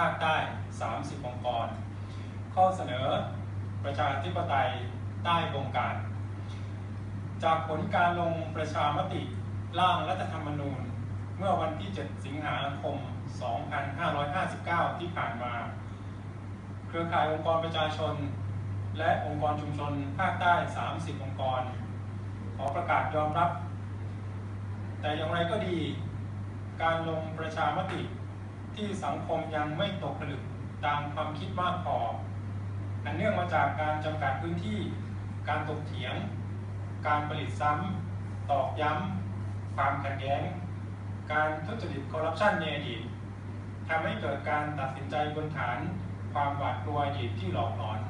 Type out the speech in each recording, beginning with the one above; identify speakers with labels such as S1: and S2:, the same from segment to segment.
S1: ภาคใต้ 30 องค์กร ข้อเสนอประชาธิปไตยใต้บงการ จากผลการลงประชามติร่างรัฐธรรมนูญ เมื่อวันที่ 7 สิงหาคม 2559 ที่ผ่านมา เครือข่ายองค์กรประชาชน และองค์กรชุมชนภาคใต้ 30 องค์กร ขอประกาศยอมรับ แต่อย่างไรก็ดี การลงประชามติ ที่สังคมยังไม่ตกผลึกตามความคิดมากพอ อันเนื่องมาจากการจำกัดพื้นที่ การตกเถียง การผลิตซ้ำ ตอกย้ำ ความขัดแย้ง การทุจริตคอร์รัปชันในอดีตทำให้เกิดการตัดสินใจบนฐาน ความหวาดกลัวอดีตที่หลอกหลอน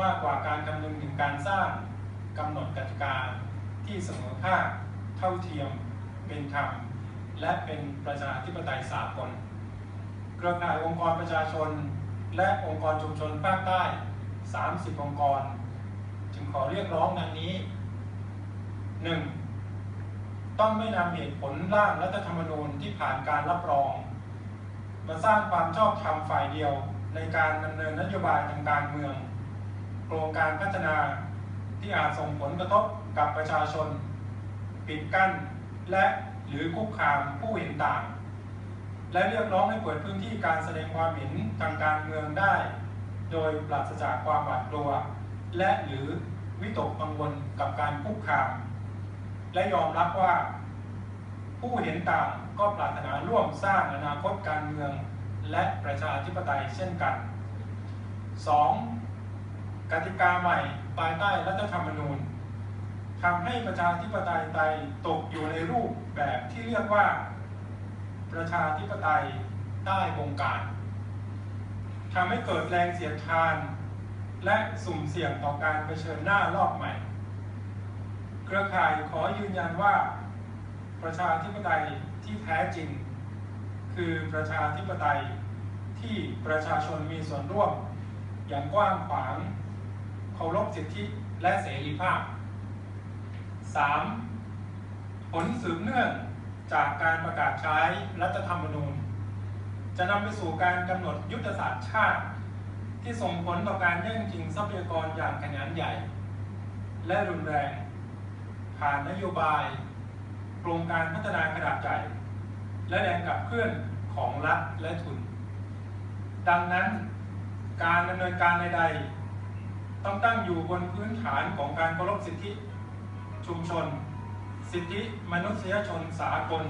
S1: มากกว่าการคำนึงถึงการสร้างกำหนดกติกาที่เสมอภาคเท่าเทียมเป็นธรรม และเป็นประชาธิปไตยสากลเครือข่ายองค์กรประชาชน และองค์กรชุมชนภาคใต้ 30 องค์กร จึงขอเรียกร้องดังนี้ 1. ต้องไม่นำเหตุผลร่างรัฐธรรมนูญที่ผ่านการรับรอง มาสร้างความชอบธรรมฝ่ายเดียวในการดำเนินนโยบายทางการเมือง โครงการพัฒนาที่อาจส่งผลกระทบกับประชาชน ปิดกั้นและ หรือคุกคามผู้เห็นต่าง และเรียกร้องให้เปิดพื้นที่การแสดงความเห็นทางการเมืองได้ โดยปราศจากความหวาดกลัว และหรือวิตกกังวลกับการคุกคาม และยอมรับว่า ผู้เห็นต่างก็ปรารถนาร่วมสร้างอนาคตการเมืองและประชาธิปไตยเช่นกัน 2. กติกาใหม่ภายใต้รัฐธรรมนูญ ทำให้ประชาธิปไตยไทยตกอยู่ในรูปแบบที่เรียกว่า ประชาธิปไตยใต้วงการทำให้เกิดแรงเสียดทาน และสุ่มเสี่ยงต่อการเผชิญหน้ารอบใหม่ เครือข่ายขอยืนยันว่า ประชาธิปไตยที่แท้จริง คือประชาธิปไตยที่ประชาชนมีส่วนร่วม อย่างกว้างขวางเคารพสิทธิและเสรีภาพ 3. ผลสืบเนื่องจากการประกาศใช้รัฐธรรมนูญ จะนำไปสู่การกำหนดยุทธศาสตร์ชาติ ที่ส่งผลต่อการแย่งชิงทรัพยากรอย่างขนาดใหญ่ และรุนแรง ผ่านนโยบาย โครงการพัฒนาขนาดใหญ่และแรงขับเคลื่อนของรัฐและทุน ดังนั้นการดำเนินการใดๆต้องตั้งอยู่บนพื้นฐานของการเคารพสิทธิ ชุมชน สิทธิมนุษยชนสากล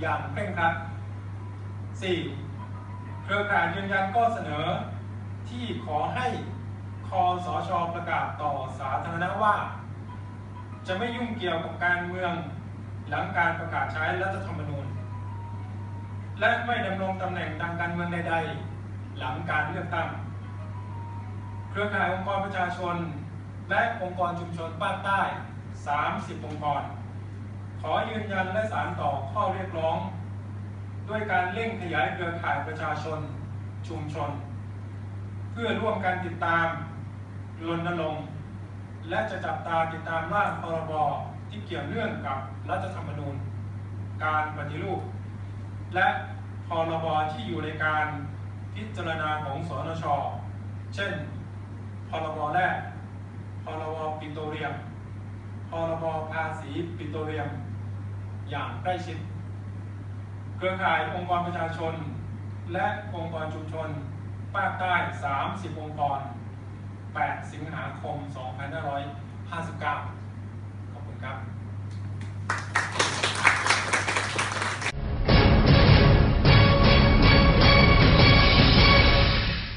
S1: อย่างเคร่งครัด 4. เครือข่ายยืนยันก็เสนอที่ขอให้คอสชประกาศต่อสาธารณะว่า จะไม่ยุ่งเกี่ยวกับการเมืองหลังการประกาศใช้รัฐธรรมนูญ และไม่ดำรงตำแหน่งทางการเมืองใด ๆ หลังการเลือกตั้ง เครือข่ายองค์กรประชาชน และองค์กรชุมชนภาคใต้ 30 องค์กร ขอยืนยันและสานต่อข้อเรียกร้อง ด้วยการเร่งขยายเครือข่ายประชาชน ชุมชน เพื่อร่วมกันติดตามรณรงค์และจะจับตาติดตามร่างพรบที่เกี่ยวเนื่องกับรัฐธรรมนูญ การปฏิรูป และพรบที่อยู่ในการพิจารณาของสนช เช่น พรบแรก พรบปิโตรเลียม พรบภาษีปิโตรเลียม อย่างใกล้ชิด เครือข่ายองค์กรประชาชน และองค์กรชุมชนภาคใต้ 30 องค์กร 8 สิงหาคม 2559 ขอบคุณครับ